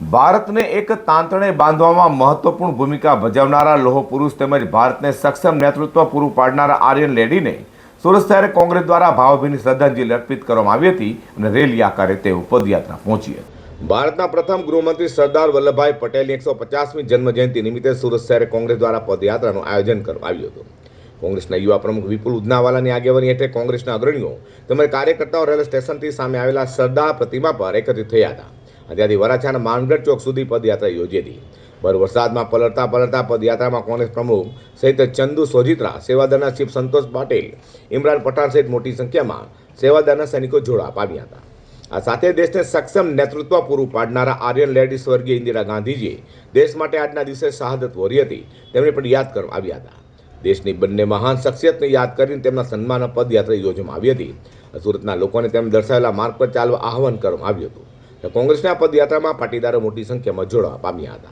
ભારતને એક તાંતણે બાંધવામાં મહત્વપૂર્ણ ભૂમિકા ભજવનારા લોહ પુરુષ તેમજ ભારતને સક્ષમ નેતૃત્વ પૂરું પાડનારા આર્યન લેડીને સુરત શહેર કોંગ્રેસ દ્વારા ભાવભીની શ્રદ્ધાંજલિ અર્પિત કરવામાં આવી હતી અને રેલી આકારે તેઓ પદયાત્રા પહોંચી હતી. ભારતના પ્રથમ ગૃહમંત્રી સરદાર વલ્લભભાઈ પટેલની એકસો પચાસમી જન્મજયંતિ નિમિત્તે સુરત શહેર કોંગ્રેસ દ્વારા પદયાત્રાનું આયોજન કરવામાં આવ્યું હતું. કોંગ્રેસના યુવા પ્રમુખ વિપુલ ઉદનાવાલાની આગેવાની હેઠળ કોંગ્રેસના અગ્રણીઓ તેમજ કાર્યકર્તાઓ રેલવે સ્ટેશનથી સામે આવેલા સરદાર પ્રતિમા પર એકત્રિત થયા હતા. ત્યાંથી વરાછાના માનગઢ ચોક સુધી પદયાત્રા યોજી હતી. ભર વરસાદમાં પલળતા પલળતા પદયાત્રામાં કોંગ્રેસ પ્રમુખ સહિત ચંદુ સોજિત્રા, સેવાદળના ચીફ સંતોષ પાટીલ, ઇમરાન પઠાણ સહિત મોટી સંખ્યામાં સેવાદળના સૈનિકો જોડા પામ્યા હતા. આ સાથે દેશને સક્ષમ નેતૃત્વ પૂરું પાડનારા આર્યન લેડી સ્વર્ગીય ઇન્દિરા ગાંધીજીએ દેશ માટે આજના દિવસે શહાદત વોરી હતી. તેમણે પણ યાદ કરવામાં આવ્યા હતા. દેશની બંને મહાન શખ્સિયતને યાદ કરીને તેમના સન્માન પદયાત્રા યોજવામાં આવી હતી. સુરતના લોકોને તેમ દર્શાવેલા માર્ગ પર ચાલવા આહવાન કરવામાં આવ્યું હતું. કોંગ્રેસના પદયાત્રામાં પાટીદારો મોટી સંખ્યામાં જોડાવા પામ્યા હતા.